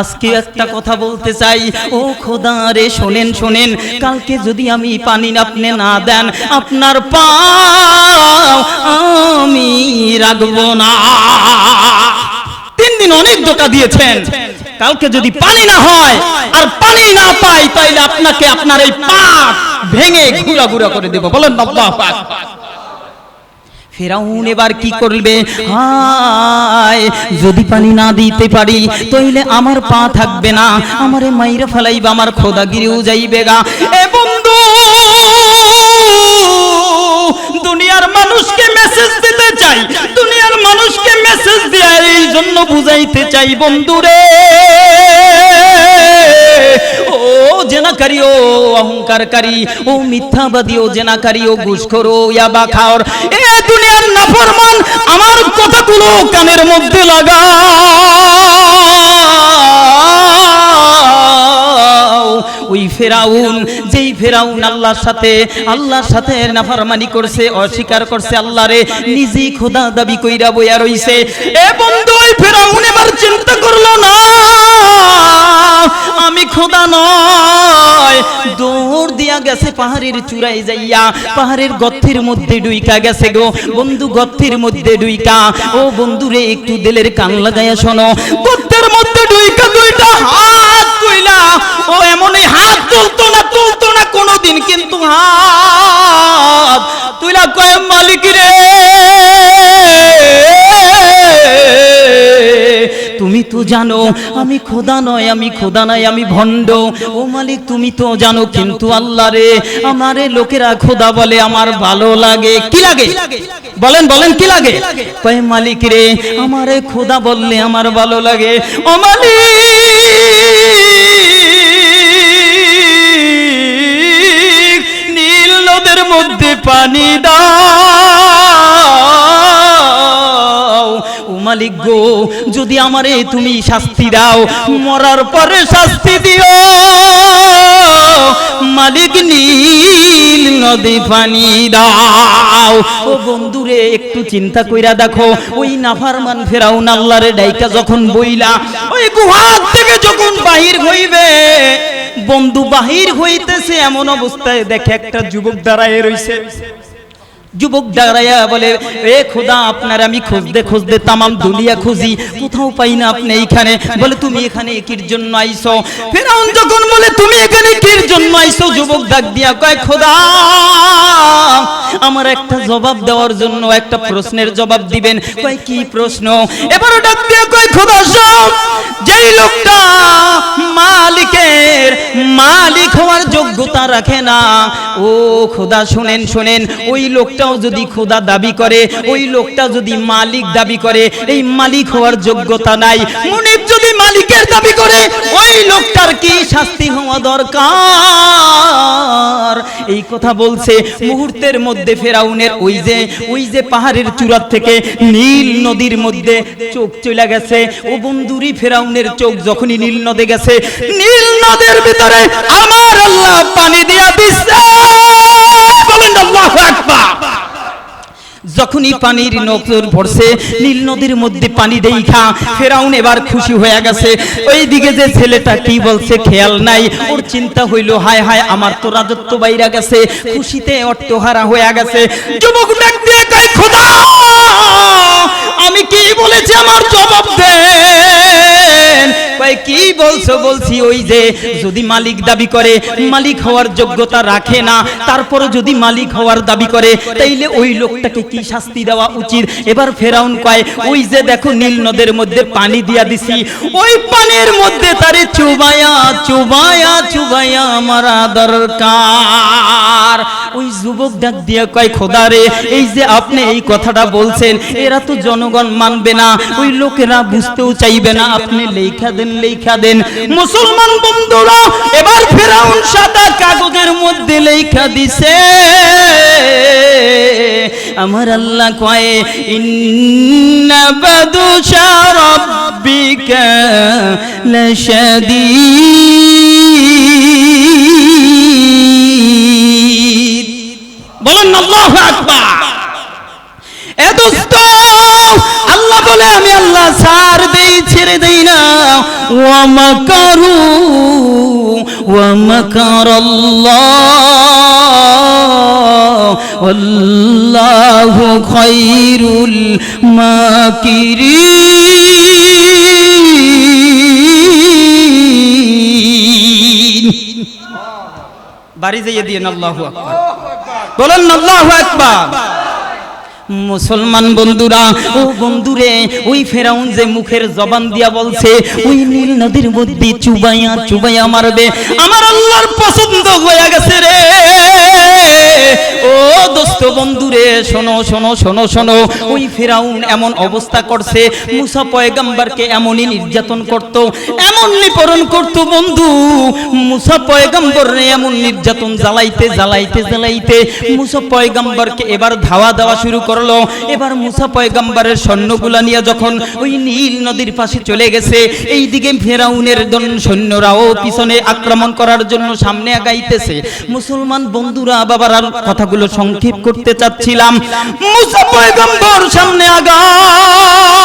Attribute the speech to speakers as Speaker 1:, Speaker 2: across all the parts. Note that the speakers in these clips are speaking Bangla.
Speaker 1: আজকে একটা কথা বলতে চাই। ও খোদা রে শোনেন শোনেন, কালকে যদি আমি পানি আপনি না দেন, আপনার পাও আমি রাখব না। তিন দিন অনেক দোকা দিয়েছেন। কালকে যদি পানি না হয় আর পানি না পাই, তাইলে আপনাকে আপনার এই পাক ভেঙে ঘুরা ঘুরা করে দেব। বলেন আল্লাহ পাক ফেরাউন এবার কি করবে? হায়, যদি পানি না দিতে পারি, তাইলে আমার পা থাকবে না। আমারে মাইরা ফেলাইবা, আমার খোদাগিরিও যাইবে গা। এ বন্ধু, দুনিয়ার মানুষকে মেসেজ দিতে চাই। দুনিয়ার মানুষকে মেসেজ দিয়ে এই জন্য বুঝাইতে চাই, বন্ধুরে। ও জেনাকারী, ও অহংকারকারী ও মিথ্যাবাদী ও জেনাকারী ও ঘুষখোর ও ইয়াবা খাওর এ দুনিয়ার নাফরমান আমার কথাগুলো কানের মধ্যে লাগাও। ওই ফেরাউন, যেই ফেরাউন আল্লাহর সাথে আল্লাহর সাথে নাফরমানি করছে, অস্বীকার করছে আল্লাহরে নিজেই খোদা দাবি কইরা বইয়া রইছে। এ বন্ধু, ওই ফেরাউন এবার চিন্তা করল না। আমি খোদা নয়। দৌড় দিয়া গেছে পাহাড়ের চূড়ায় যাইয়া। পাহাড়ের গর্তের মধ্যে ডুইকা গেছে গো। বন্ধু, গর্তের মধ্যে ডুইকা। ও বন্ধুরে, একটু দিলের কান লাগাইয়া শোনো। গর্তের মধ্যে ডুইকা দুইটা হাত কইলা। ও এমনই হাত তুলতো না তুলতো না, কোনোদিন কিন্তু হাত। তুইলা কয় তো জানো, আমি খোদা নয়, আমি খোদা নয় আমি ভণ্ড। ও মালিক, তুমি তো জানো কিন্তু আল্লাহ রে, আমারে লোকেরা খোদা বলে, আমার ভালো লাগে। কি লাগে? বলেন বলেন, কি লাগে? কয়, মালিক রে, আমারে খোদা বললে আমার ভালো লাগে। ও মালিক, নীল নদের মধ্যে পানি দাও। মালিক গো, যদি আমারে তুমি শাস্তি দাও, মরার পরে শাস্তি দিও। মালিক নীল নদী পানি দাও। ও বন্ধুরে, একটু চিন্তা কইরা দেখো, ওই নাফারমান ফেরাউন আল্লাহরে ডাইকা যখন বইলা, ওই গুহার থেকে যখন বাহির হইবে, বন্ধু বাহির হইতেছে, এমন অবস্থায় দেখে একটা যুবক দাঁড়ায় রইছে। যুবক দাঁড়াইয়া বলে, এ খোদা, আপনার আমি খুঁজতে খুঁজতে তামাম দুলিয়া খুঁজি, কোথাও পাই না আপনি এইখানে। বলে, তুমি এখানে কির জন্য আইছো ফেরাউন যখন বলে, তুমি এখানে কির জন্য আইছো যুবক ডাক দিয়া কয়, খোদা, আমার একটা জবাব দেওয়ার জন্য একটা প্রশ্নের জবাব দিবেন। কয়, কি প্রশ্ন? এবারও ডাক দিয়া কয়, খোদা সব যেই লোকটা মালিকের মালিক হওয়ার যোগ্যতা রাখে না, ও খোদা, শুনেন শুনেন, ওই লোকটাও যদি খোদা দাবি করে, ওই লোকটা যদি মালিক দাবি করে, এই মালিক হওয়ার যোগ্যতা নাই। মনিব যদি মালিকের দাবি করে, ওই লোকটার কি শাস্তি হওয়া দরকার? এই কথা বলছে মুহূর্তের মধ্যে ফেরাউনের ওই যে ওই যে পাহাড়ের চূড়ার থেকে নীল নদীর মধ্যে চোখ চলে গেছে। ও বন্ধুরি ফেরাউনের চোখ যখনই নীল নদে গেছে, নীল নদের ভিতরে আমার আল্লাহ পানি দিয়া দিচ্ছে বলেন আল্লাহু আকবার। যখনই পানির নজর পড়ছে নীল নদীর মধ্যে পানি দেই খা ফেরাউন এবার খুশি হয়ে গেছে। ওই দিকে যে ছেলেটা কি বলছে খেয়াল নাই। ওর চিন্তা হইল হায় হায় আমার তো রাজত্ব বাইরা গেছে। খুশিতে অট্টহারা হয়ে গেছে। যুবক ডাক দিয়ে খোদা! আমি কি বলেছি আমার জবাব দেন? কি বলছো? বলছি ওই যে যদি মালিক দাবি করে, মালিক হওয়ার যোগ্যতা রাখে না তারপরে যদি মালিক হওয়ার দাবি করে, তাইলে ওই লোকটাকে কি শাস্তি দেওয়া উচিত? এবার ফেরাউন কয়, ওই যে দেখো নীল নদের মধ্যে পানি দিয়া দিছি, ওই পানির মধ্যে তারে চুবায়া চুবায়া চুবায়া মারা দরকার। ওই যুবক ডাক দিয়া কয়, খোদা রে, এই যে আপনি এই কথাটা বলছেন, এরা তো জনগণ মানবে না। ওই লোকেরা বুঝতেও চাইবে না, আপনি লেখা দেন লেখা দেন। মুসলমান বন্ধুরা, এবার ফেরাউন সাদা কাগজের মধ্যে লেখা দিছে, আমার আল্লাহ কয়, ইন্না বাদুশা রাব্বিকা লাশাদীদ। বলেন আল্লাহু আকবার। আল্লাহ বলে, আমি আল্লাহ সার দেই, ছেড়ে দেই না। ওয়ামা কারু ওয়ামা আল্লাহ খৈরুল মাকিরি বাড়ি যাইয়ে দিয়ে আল্লাহু আকবার। বলেন, আল্লাহু আকবার। মুসলমান বন্ধুরা, ও বন্ধুরে, ওই ফেরাউন যে মুখের জবান দিয়া বলছে, ওই নীল নদীর মধ্যে চুবাইয়া চুবাইয়া মারবে। আমার আল্লাহর পছন্দ হয়ে গেছে রে। ও দোস্ত বন্ধুরে, শোনো শোনো শোনো শোনো, ওই ফেরাউন এমন অবস্থা করছে, মুসা পয়গাম্বারকে এমনই নির্যাতন করত এমন নিপরণ করত বন্ধু। মুসা পয়গাম্বরে এমন নির্যাতন জ্বালাইতে জ্বালাইতে জ্বালাইতে মুসা পয়গাম্বরকে এবার ধাওয়া দেওয়া শুরু করল। এবার মুসা পয়গম্বরের সৈন্যগুলা নিয়ে যখন ওই নীল নদীর পাশে চলে গেছে এই দিকে ফেরাউনের দন সৈন্যরাও পিছনে আক্রমণ করার জন্য সামনে আগাইতেছে। মুসলমান বন্ধুরা, বাবার আর কথাগুলো সংক্ষেপ করতে চাচ্ছিলাম। মুসা পয়গাম্বর সামনে আগায়।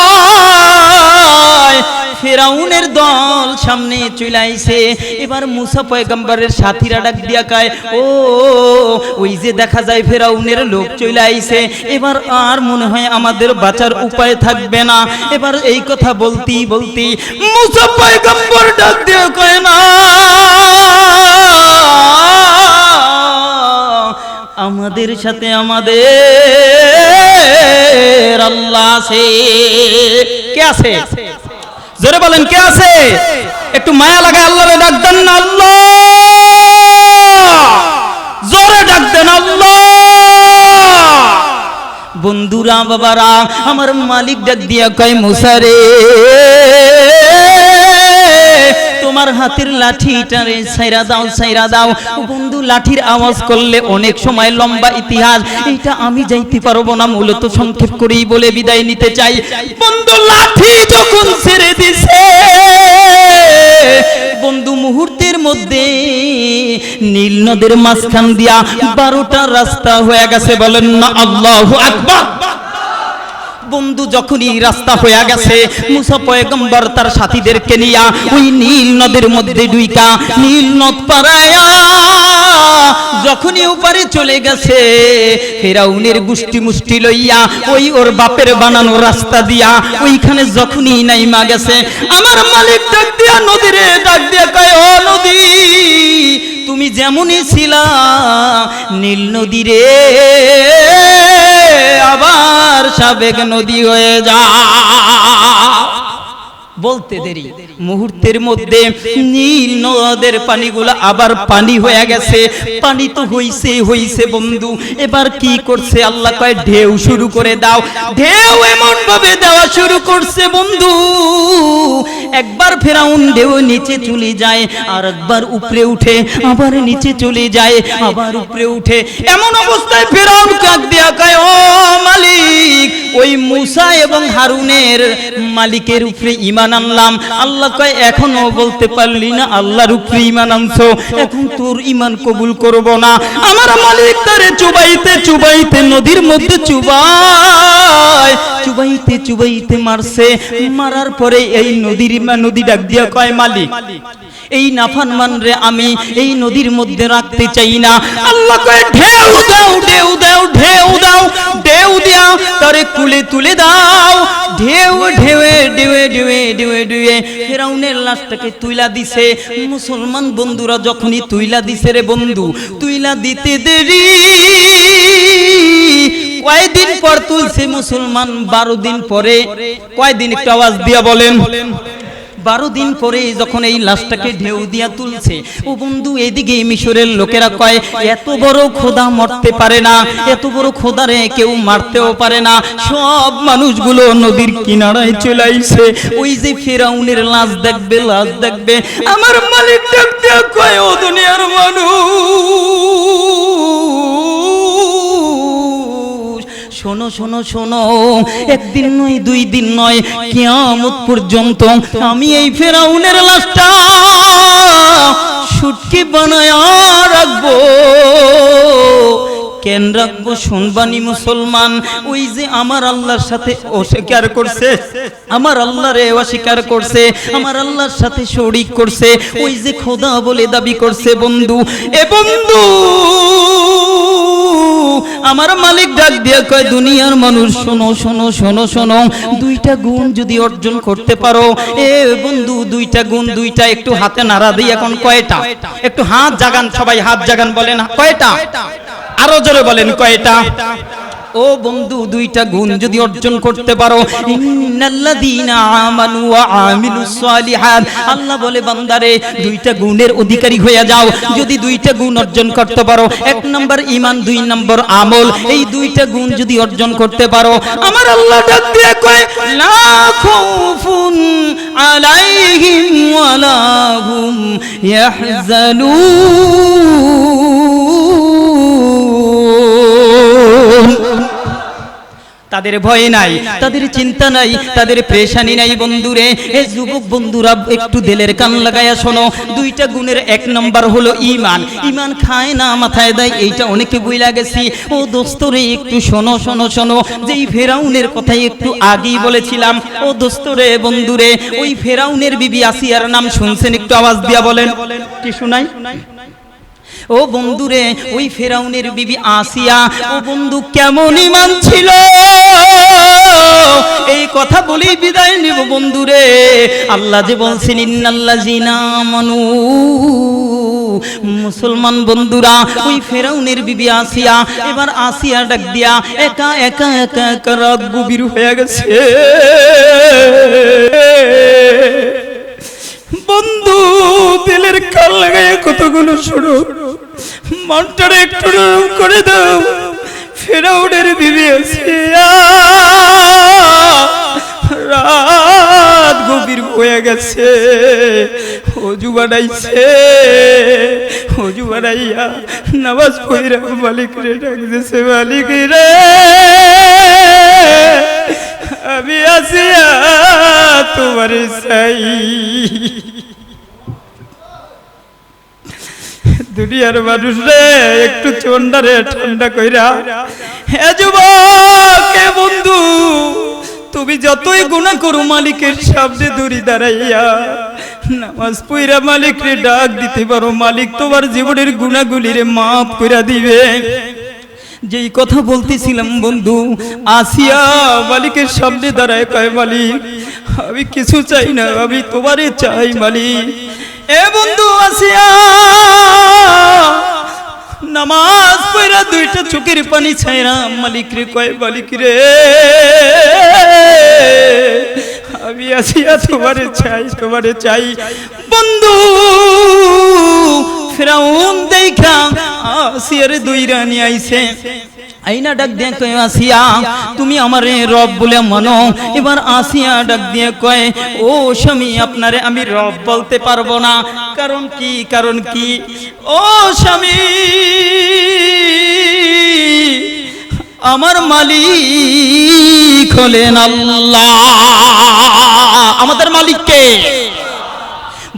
Speaker 1: ফেরাউনের দল সামনে চলে আইছে এবার মুসা পয়গাম্বরের সাথীরা ডাক দিয়া কায়, ও, ওই যে দেখা যায় ফেরাউনের লোক চলে আইছে এবার আর মনে হয় আমাদের বাঁচার উপায় থাকবে না। এবার এই কথা বলতি বলতি মুসা পয়গাম্বর ডাক দিয়া কয়, না, আমাদের সাথে আমাদের আল্লাহ আছে। কে আছে? জোরে বলেন, কে আছে? একটু মায়া লাগা আল্লাহ ডাক দেন না, আল্লাহ! জোরে ডাক দেন বন্ধুরা, বাবারা, আমার মালিক ডাক দিয়া কয়, মুসারে? তোমার হাতের লাঠিটা রে সাইরা দাও সাইরা দাও। বন্ধু, লাঠির আওয়াজ করলে অনেক সময় লম্বা ইতিহাস। এটা আমি যাইতে পারব না, মূলত সংক্ষেপ করেই বলে বিদায় নিতে চাই। বন্ধু, লাঠি যখন ছেড়ে দিছে, বন্ধু, মুহূর্তের মধ্যে নীল নদের মাঝখান দিয়া বারোটা রাস্তা হয়ে গেছে। বলেন না, আল্লাহ আকবার। বন্ধু যখনই রাস্তা হয়ে গেছে, মুসা পয়গম্বর তার সাথীদেরকে নিয়া ওই নীল নদের মধ্যে ডুইকা, নীল নদ পারায়া যখনই ওপারে চলে গেছে, ফেরাউনের গুষ্টি মুষ্টি লইয়া ওই ওর বাপের বানানো রাস্তা দিয়া ওইখানে যখনই নাইমা গেছে, আমার মালিক ডাক দিয়া নদীরে ডাক দিয়া কয়, ও নদী, তুমি যেমনই ছিলা নীল নদী রে আবার সাবেক নদী হয়ে যা বলতে দেরি। মুহূর্তের মধ্যে নীল নদের পানিগুলো আবার পানি হয়ে গেছে। পানি তো হইছে হইছে বন্ধু। এবার কি করছে? আল্লাহ কয় ঢেউ শুরু করে দাও। ঢেউ এমন ভাবে দেওয়া শুরু করছে বন্ধু। একবার ফেরাউন ঢেউ নিচে চলে যায় আর একবার উপরে উঠে আবার নিচে চলে যায় আবার উপরে উঠে। এমন অবস্থায় ফেরাউন কাক দেয়া কয় ও মালিক ওই মুসা এবং হারুনের মালিকের উপরে ইমান আনলাম। আল্লাহ কয়, এখনও বলতে পারলি না আল্লাহর উপরে ইমান আনছো। এখন তোর ইমান কবুল করব না। আমার মালিক তারে চুবাইতে চুবাইতে নদীর মধ্যে চুবাই চুবাইতে চুবাইতে মারছে। মারার পরে এই নদীর নদী ডাক দিয়া কয়, মালিক এই নাফান মান রে আমি এই নদীর মধ্যে রাখতে চাই না। আল্লাহ ঢেউ দাও ঢেউ দাও ঢেউ দাও, ঢেউ দিয়া তারে কুলে তুলে দাও। ঢেউ, ঢেউয়ে ঢেউয়ে ঢেউয়ে ঢেউয়ে ঢেউয়ে ফেরাউনের লাশটাকে তুইলা দিছে। মুসলমান বন্ধুরা যখনই তুইলা দিছে রে বন্ধু, তুইলা দিতে দেরি। কয়দিন পর তুলছে মুসলমান, বারো দিন পরে। কয়দিন একটু আওয়াজ দিয়া বলেন। বারো দিন পরে যখন এই লাশটাকে ঢেউ দিয়া তুলছে, ও বন্ধু, এদিকে মিশরের লোকেরা কয়, এত বড় খোদা মরতে পারে না, এত বড় খোদারে কেউ মারতেও পারে না। সব মানুষগুলো নদীর কিনারায় চলে আইছে। ওই যে ফেরাউনের লাশ দেখবে লাশ দেখবে। আমার মালিক ডাক দিয়া কয়, ও দুনিয়ার মানুষ শোনো শোনো শোনো। একদিন নয়, দুই দিন নয়, কিয়ামত পর্যন্ত আমি এই ফেরাউনের লাশটা সুটকি বানায় রাখব। কেন রাখব? শুনবানি মুসলমান, ওই যে আমার আল্লাহর সাথে অস্বীকার করছে, আমার আল্লাহরে অস্বীকার করছে, আমার আল্লাহর সাথে শরিক করছে, ওই যে খোদা বলে দাবি করছে বন্ধু। এ বন্ধু আমার মালিক ডাক দিয়ে কয়, দুনিয়ার মানুষ, শোনো শোনো শোনো শোনো, দুইটা গুণ যদি অর্জন করতে পারো। এ বন্ধু, দুইটা গুণ, দুইটা, একটু হাতে নাড়া দিই এখন, কয়টা? একটু হাত জাগান, সবাই হাত জাগান, বলেন, কয়টা? আরও জোরে বলেন, কয়টা? ও বন্ধু, দুইটা গুণ যদি অর্জন করতে পারো। আমানু আল্লাহ বলে, বান্দারে, দুইটা গুণের অধিকারী হয়ে যাও। যদি দুইটা গুণ অর্জন করতে পারো, এক নম্বর ঈমান, দুই নম্বর আমল। এই দুইটা গুণ যদি অর্জন করতে পারো, আমার আল্লাহ আলাইহিম ইয়াহজানুন তাদের ভয় নাই তাদের চিন্তা নাই তাদের প্রেশানি নাই। বন্ধুরে। এ যুবক বন্ধুরা একটু দিলের কান লাগায়া শোনো। দুইটা গুণের এক নম্বর হলো ইমান ইমান খায় না মাথায় দেয় এইটা অনেকে বইলা গেছি। ও দোস্তরে একটু শোনো শোনো শোনো। যেই ফেরাউনের কথাই একটু আগেই বলেছিলাম ও দোস্ত দোস্তরে বন্ধুরে ওই ফেরাউনের বিবি আসিয়ার নাম শুনছেন একটু আওয়াজ দিয়া বলেন। কি শোনাই? ও বন্ধুরে, ওই ফেরাউনের বিবি আসিয়া, ও বন্ধু কেমন ইমান ছিল? এই কথা বলেই বিদায় নেব বন্ধুরে। আল্লাহ যে বলছেন ইন্নাল্লাহ জিনামানু মুসলমান বন্ধুরা, ওই ফেরাউনের বিবি আসিয়া, এবার আসিয়া ডাক দিয়া, একা একা একা একা রাত গভীর হয়ে গেছে। বন্ধু, দিলের কাল কতগুলো শুরু মনটারে একটু করে দাও। ফেরাউনের বিবি আসিয়া রাত গভীর হয়ে গেছে। হজু বানাইছে। অজু বানাইয়া নামাজ পড়িরা মালিক রে ডাকতেছে, মালিক রে, আমি আসিয়া তোমার চাই দুনিয়ার মানুষ রে একটু চন্ডা রে ঠান্ডা কইরা। হে যুবক বন্ধু, তুমি যতই গুণা করো, মালিকের সামনে দূরি দাঁড়াইয়া নামাজ পইরা মালিক রে ডাক দিতে পারো। মালিক তোমার জীবনের গুণাগুলি রে মাফ কইরা দিবে। যেই কথা বলতেছিলাম বন্ধু, আসিয়া মালিকের সামনে দাঁড়ায় কয়, মালিক, আমি কিছু চাই না, আমি তোমারে চাই, মালিক। এ বন্ধু আসিয়া, নামাজ পড়া দুইটা চোখের পানি ছাইরা মালিক রে, কয় মালিক রে? আমি আসিয়া তোমারে চাই তোমারে চাই। বন্ধু, ফেরাউন দেখা আসিয়ার দুই রানী আইছে। আইনা ডাক দিয়ে কয়, আসিয়া, তুমি আমারে রব বলে মানো। এবার আসিয়া ডাক দিয়ে কয়, ও স্বামী, আপনারে আমি রব বলতে পারব না। কারণ কি কারণ কি? ও স্বামী, আমার মালিক হলেন আল্লাহ। আমাদের মালিককে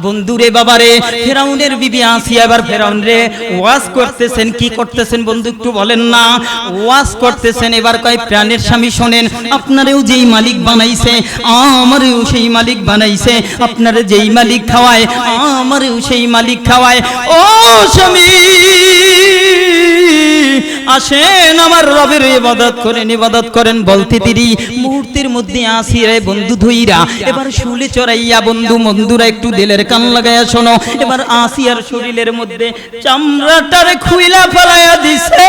Speaker 1: বন্ধুরে বাবারে ফেরাউনের বিবি আসিয়া এবার ফেরাউন রে, ওয়াজ করতেছেন, কি করতেছেন বন্ধু একটু বলেন না? ওয়াজ করতেছেন, এবার কয় প্রাণের স্বামী শোনেন, আপনারেও যেই মালিক বানাইছে, আমারেও সেই মালিক বানাইছে, আপনারে যেই মালিক খাওয়ায়, আমারেও সেই মালিক খাওয়ায়। ও স্বামী আসেন, আমার রবের ইবাদত করেন ইবাদত করেন বলতে তিনি। মুহূর্তের মধ্যে আসি রে বন্ধু ধইরা। এবার শুলে চড়াইয়া বন্ধু বন্ধুরা একটু দিলের কান লাগাইয়া শোনো। এবার আসিয়ার শরীরের মধ্যে চামড়াটারে খুইলা ফেলাইয়া দিছে।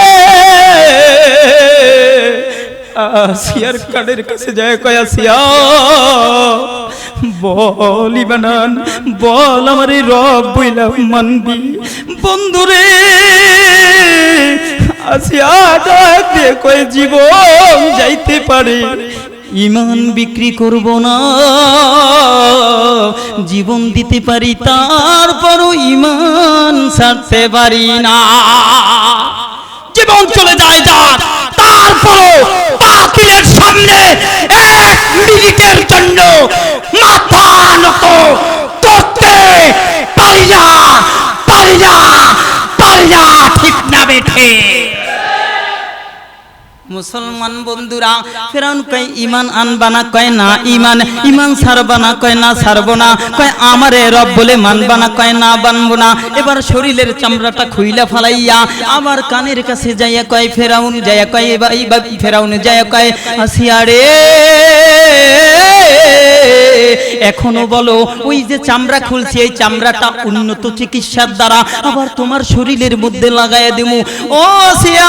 Speaker 1: আসিয়ার কানের কাছে যায় কয়, আসিয়া, বল ইবানান বল আমারে রব বইলা মানবি। বন্ধুরে কয় জীবন যাইতে পারে। ইমান বিক্রি করব না, জীবন দিতে পারি, তারপরও ইমান ছাড়তে পারি না। জীবন চলে যায় যার, তারপরও বাতিলের সামনে এক মিনিটের জন্য মাথা নত করতে পারি না পারি না। না ঠিক না বেঠে। মুসলমান বন্ধুরা, ফেরাউন কয় ইমান আনবা না? কয়, না ইমান ইমান ছাড়বা না? কয়, না, ছাড়বো না। কয়, আমারে রব বলে মানবা না? কয়, না বানবো না। এবার শরীরের চামড়াটা খুইলা ফালাইয়া আবার কানের কাছে যাইয়া কয়, ফেরাউন যাইয়া কয়, এবার ফেরাউন যাইয়া কয়, আসিয়া রে, এখনও বলো, ওই যে চামড়া খুলছি, এই চামড়াটা উন্নত চিকিৎসার দ্বারা আবার তোমার শরীরের মধ্যে লাগাইয়া দেবো ও সিয়া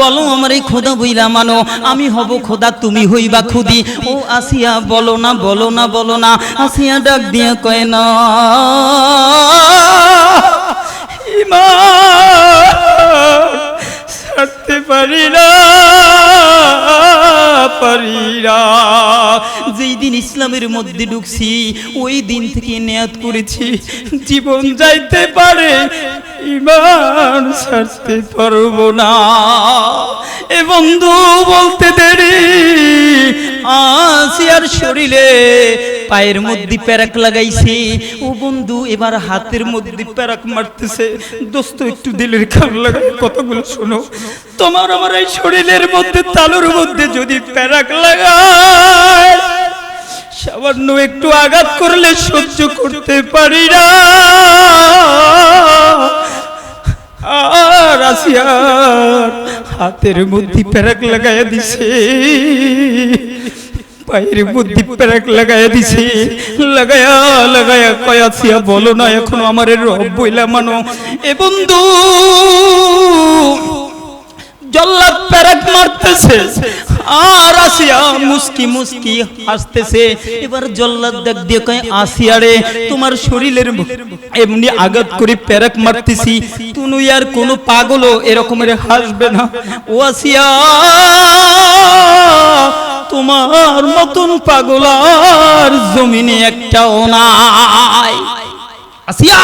Speaker 1: বলো আমার এই খোদা বইলা মানো, আমি হব খোদা, তুমি হইবা খুদি। ও আসিয়া বলো না বলো না বলো না, আসিয়া ডাক দিয়া কয় না। ছাড়তে পারি না পারি না। যেই দিন ইসলামের মধ্যে ঢুকছি, ওই দিন থেকে নেয়াত করেছি, জীবন যাইতে পারে। ইমান ছাড়তে পারব না। এ বন্ধু, বলতে দেরি। আসিয়ার শরীরে পায়ের মধ্যে প্যারাক লাগাইছি। ও বন্ধু, এবার হাতের মধ্যে প্যারাক মারতেছে। দোস্ত, একটু দিলের খান লাগাই কতগুলো শোনো। তোমার আমার এই শরীরের মধ্যে, তালুর মধ্যে যদি প্যারাক লাগায় সামান্য একটু আঘাত করলে সহ্য করতে পারি না। আর আসিয়ার হাতের মধ্যে প্যারাক লাগাইয়া দিছে। পায়ের মধ্যে প্যারাক লাগাইয়া দিছে। লাগায়া লাগায়া কয়াছিয়া বলো না, এখনও আমার রব বইলা মানো। এ বন্ধু জল্লাদ প্যারাক মারতেছে। আর আসিয়া মুস্কি মুস্কি হাসতেছে। এবার জল্লাদ দেখ দিয়ে কয় আসিয়া রে তোমার শরীরের এমনি আঘাত করে প্যারাক মারতেছি। তুমি আর কোনো পাগলও এরকমের হাসবে না। ও আসিয়া, তোমার মতন পাগলার জমিনে একটাও নাই। আসিয়া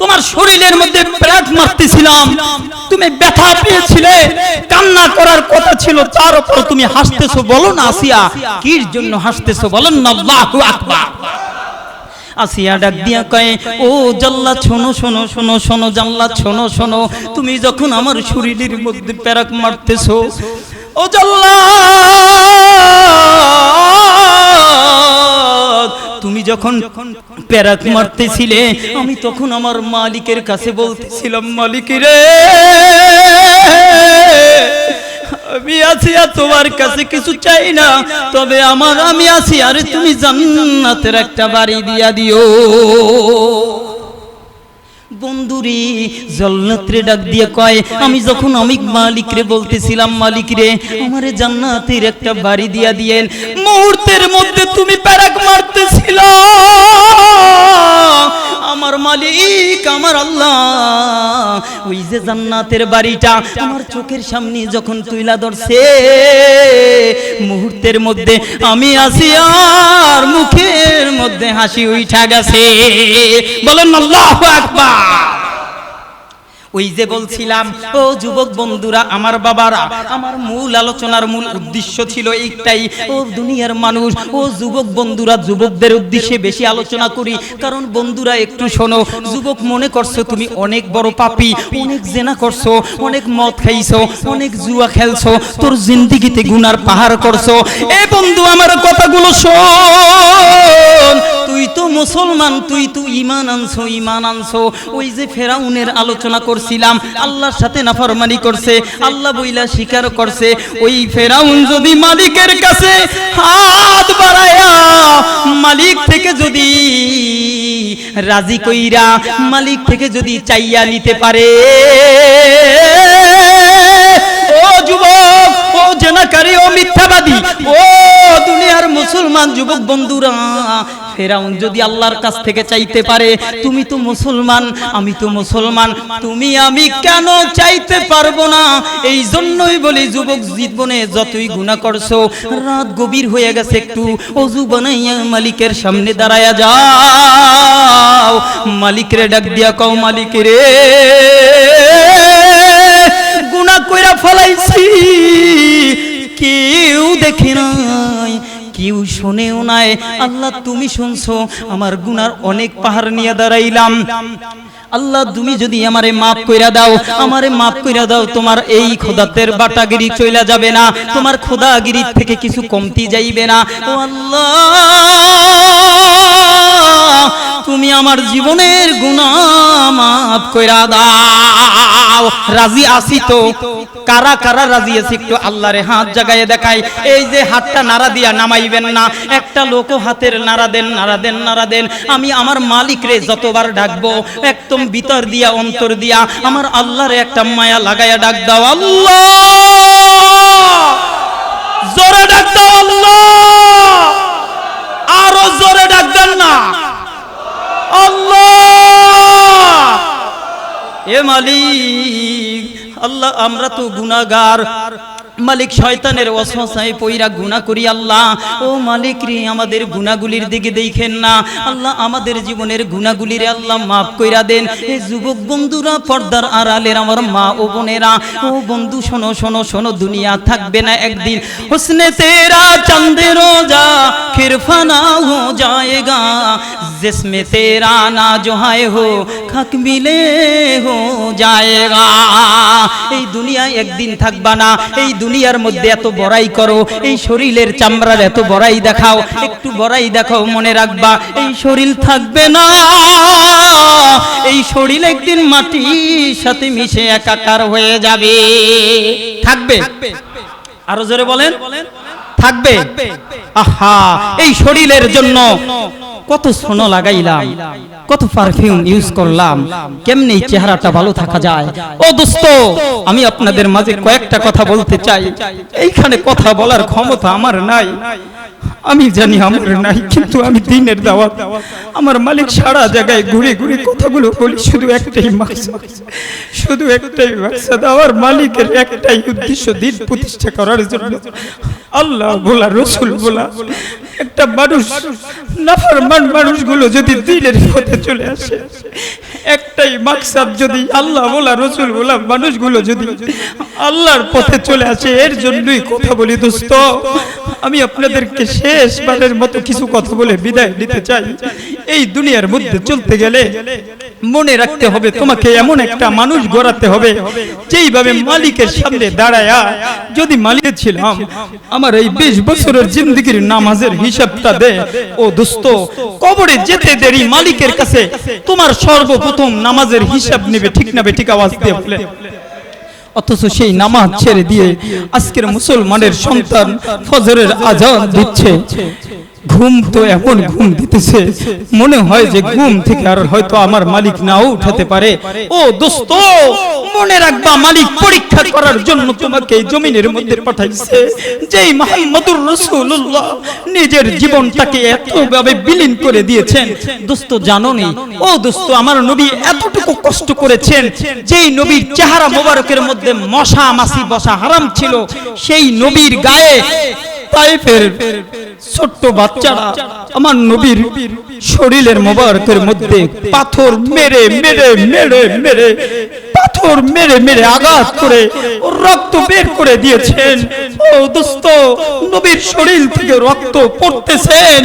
Speaker 1: তোমার শরীরের মধ্যে প্যাক মারতেছিলাম। তুমি ব্যথা পেয়েছিলে, কান্না করার কথা ছিল তার উপর তুমি হাসতেছো, বলো না আসিয়া। কির জন্য হাসতেছো, বলেন না, আল্লাহু আকবার। আসিয়া ডাক দিয়া কয়ে, ও জাল্লা, শোনো শোনো শোনো শোনো জাল্লা, শোনো শোনো, তুমি যখন আমার শরীরের মধ্যে প্যারাক মারতেছো, ও জাল্লা যখন প্যারাক মারতেছিলে, আমি তখন আমার মালিকের কাছে বলতেছিলাম, মালিক রে, আমি আছি আর তোমার কাছে কিছু চাই না। তবে আমার, আমি আছি আরে তুমি জান্নাতের একটা বাড়ি দিয়া দিও। বন্ধুরি জল্লাত্রে ডাক দিয়ে কয়, আমি যখন আমি মালিক রে বলতেছিলাম মালিক রে আমারে জান্নাতের একটা বাড়ি দিয়া দিয়েন। মুহূর্তের মধ্যে তুমি প্যারাক মারতেছিল। আমার মালিক, আমার আল্লাহ। ওই যে জান্নাতের বাড়িটা আমার চোখের সামনে যখন তুইলা ধরছে, মুহূর্তের মধ্যে আমি আসি আর মুখের মধ্যে হাসি উঠা গেছে। বলেন আল্লাহ আকবার। ওই যে বলছিলাম, ও যুবক বন্ধুরা, আমার বাবারা, আমার মূল আলোচনার মূল উদ্দেশ্য ছিল একটাই, ও দুনিয়ার মানুষ, ও যুবক বন্ধুরা, যুবকদের উদ্দেশ্যে বেশি আলোচনা করি। কারণ বন্ধুরা, একটু শোনো, যুবক মনে করছ তুমি অনেক বড় পাপি, অনেক জেনা করছ, অনেক মদ খাইছো, অনেক জুয়া খেলছো, তোর জিন্দিগিতে গুনার পাহাড় করছ। এ বন্ধু, আমার কথাগুলো শোন। তুই তো মুসলমান, তুই তো ইমান আনছো ইমান আনছো। ওই যে ফেরাউনের আলোচনা করছিলাম, আল্লাহর সাথে নাফরমানি করছে, আল্লাহ বইলা স্বীকার করছে, ওই ফেরাউন যদি মালিকের কাছে হাত বাড়ায়া মালিক থেকে যদি রাজি কইরা মালিক থেকে যদি চাইয়া নিতে পারে, ও যুবক ও জেনাকারী ও মিথ্যাবাদী ও দুনিয়ার মুসলমান যুবক বন্ধুরা, ফেরাউন যদি আল্লাহর কাছ থেকে চাইতে পারে, তুমি তো মুসলমান, আমি তো মুসলমান, তুমি আমি কেন চাইতে পারব না? এই জন্যই বলি, যুবক জীবনে যতই গুণা করছ, রাত গভীর হয়ে গেছে একটু, অজু বানাইয়া মালিকের সামনে দাঁড়ায়া যাও। মালিকরে ডাক দিয়া কও মালিক রে গুণা কইরা ফলাইছি, কেউ দেখে নাই কেউ শোনেও নাই। আল্লাহ, তুমি শুনছো? আমার গুনার অনেক পাহাড় নিয়ে দাঁড়াইলাম। আল্লাহ, তুমি যদি আমারে মাফ কইরা দাও, আমারে মাফ কইরা দাও, তোমার এই খোদাতের বাটাগিরি চইলা যাবে না, তোমার খোদাগিরি থেকে কিছু কমতি যাইবে না। ও আল্লাহ! তুমি আমার জীবনের গুনাহ মাফ কইরা দাও। রাজি আসি তো? কারা কারা রাজি আছে একটু আল্লাহরে হাত জাগায় দেখায় এই যে হাতটা নাড়া দিয়া নামাইবেন না, একটা লোকও হাতের নাড়া দেন নাড়া দেন নাড়া দেন। আমি আমার মালিক রে যতবার ডাকবো, একদম ভিতর দিয়া, অন্তর দিয়া, আমার আল্লাহরে একটা মায়া লাগায়া ডাক দাও, আল্লাহ! জোরে ডাক দাও, আল্লাহ! আরও জোরে ডাক দেন না। আল্লাহ! এ মালিক, আল্লাহ, আমরা তো গুণাগার মালিক শয়তানের অসহায় পইরা গুনাহ করি আল্লাহ। ও মালিক রে, আমাদের গুণাগুলির দিকে দেখেন না। আল্লাহ, আমাদের জীবনের গুণাগুলির আল্লাহ মাফ কইরা দেন। এ যুবক বন্ধুরা, পর্দার আড়ালের আমার মা ও বোনেরা, ও বন্ধু, শোনো শোনো শোনো, দুনিয়া থাকবে না একদিন। হোসনে তেরা চাঁদের রোজা ফিরফানা হো জায়েগা जिसमें तेरा ना जो है हो খাক মিলে হো জায়গা এই দুনিয়ায় একদিন থাকবা না এই দুনিয়ার মধ্যে এত বড়াই করো এই শরীরের চামড়ার এত বড়াই দেখাও একটু বড়াই দেখাও মনে রাখবা এই শরীর থাকবে না এই শরীর একদিন মাটির সাথে মিশে একাকার হয়ে যাবে থাকবে আরো জোরে বলেন থাকবে আহা এই শরীরের জন্য কত সোনো লাগাইলাম, কত পারফিউম ইউজ করলাম, কেমনি চেহারাটা ভালো থাকা যায়? ও দোস্ত, আমি আপনাদের মাঝে কয়েকটা কথা বলতে চাই। এইখানে কথা বলার ক্ষমতা আমার নাই। আমি জানি আমার নাই, কিন্তু আমি দিনের দাওয়াত। আমার মালিক সারা জায়গায় ঘুরে ঘুরে কথাগুলো বলি, শুধু একটাই মাকসাদ। শুধু একটাই মাকসাদ, আমার মালিকের একটাই উদ্দেশ্য দিন প্রতিষ্ঠা করার জন্য। আল্লাহ বলা, রসুল বলা। একটা মানুষ, নাফরমান মানুষগুলো যদি দিনের পথে চলে আসে, একটাই মাকসাদ যদি আল্লাহ বলা, রসুল বলা, মানুষগুলো যদি আল্লাহর পথে চলে আসে, এর জন্যই কথা বলি, দোস্ত। আমি আপনাদেরকে শেষবারের মতো কিছু কথা বলে বিদায় দিতে চাই। এই দুনিয়ার মধ্যে চলতে গেলে মনে রাখতে হবে, তোমাকে এমন একটা মানুষ গড়াতে হবে, যেইভাবে মালিকের সামনে দাঁড়ায়া যদি মালিক ছিলাম, আমার এই বিশ বছরের জিন্দগির নামাজের হিসাবটা দে। ও দোস্ত, কবরে যেতে দেরি মালিকের কাছে, তোমার সর্বপ্রথম নামাজের হিসাব নেবে, ঠিক না ঠিক আওয়াজ দিয়ে অথচ সেই নামাজ ছেড়ে দিয়ে আজকের মুসলমানের সন্তান ফজরের আজান দিচ্ছে। ঘুম তো এমন ঘুম দিতেছে। মনে হয় যে ঘুম থেকে আর হয়তো আমার মালিক নাও উঠাতে পারে। ও দোস্ত, মনে রাখবা মালিক পরীক্ষা করার জন্য তোমাকে জমিনের মধ্যে পাঠাইছে যেই মোহাম্মদুর রাসূলুল্লাহ নিজের জীবনটাকে এতভাবে বিলীন করে দিয়েছেন। দোস্ত, জানো নি? ও দোস্ত, আমার নবী এতটুকু কষ্ট করেছেন যেই নবীর চেহারা মোবারকের মধ্যে মশা মাছি বসা হারাম ছিল। সেই নবীর গায়ে তাইফের ছোট্ট বাচ্চারা আমার নবীর শরীরের মোবারকের মধ্যে পাথর মেরে মেরে মেরে মেরে পাথর মেরে মেরে আঘাত করে, রক্ত বের করে দিয়েছেন। ও দোস্ত, নবীর শরীর থেকে রক্ত পড়তেছেন।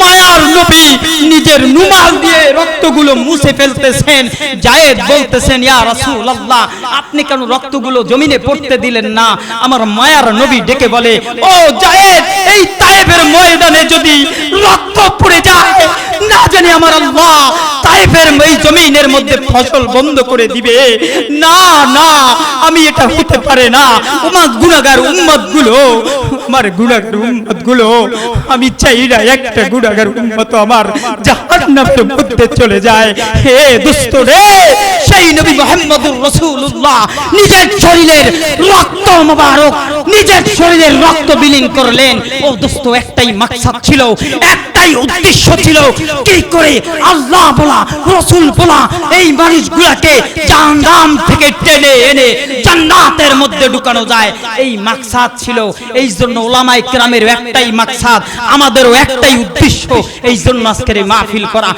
Speaker 1: মায়ার নবী নিজের নুমাল দিয়ে রক্তগুলো মুছে ফেলতেছেন। জায়েদ বলতেছেন, ইয়া রাসূলুল্লাহ, আপনি কেন রক্তগুলো জমিনে পড়তে দিলেন না? আমার মায়ার নবী ডেকে বলে, ও জায়েদ, এই তায়েবের ময়দানে যদি রক্ত পড়ে যায়, না জানি আমার আল্লাহ তায়েফের এই জমিনের মধ্যে ফসল বন্ধ করে দিবে। না না, আমি এটা হতে পারে না। উমাদ গুনাগার উম্মতগুলো আমার গুনাহগার উম্মতগুলো আমি চাই না একটা গুনাহগার উম্মত আমার জাহান্নামের মধ্যে চলে যায়। হে দুষ্ট রে, সেই নবী মুহাম্মদুর রাসূলুল্লাহ নিজের শরীরের রক্ত মোবারক, নিজের শরীরের রক্ত বিলীন করলেন। ও দোস্ত একটাই মাকসাদ ছিল, একটাই উদ্দেশ্য ছিল, কি করে আল্লাহ বলা, রসুল বলা, এই মানুষগুলাকে জাহান্নাম থেকে টেনে এনে জান্নাতের মধ্যে ঢুকানো যায়। এই মাকসাদ ছিল এই জন্য ওলামায় কেরামের একটাই মাকসাদ আমাদেরও একটাই উদ্দেশ্য এই জন্য আজকের মাহফিল করা।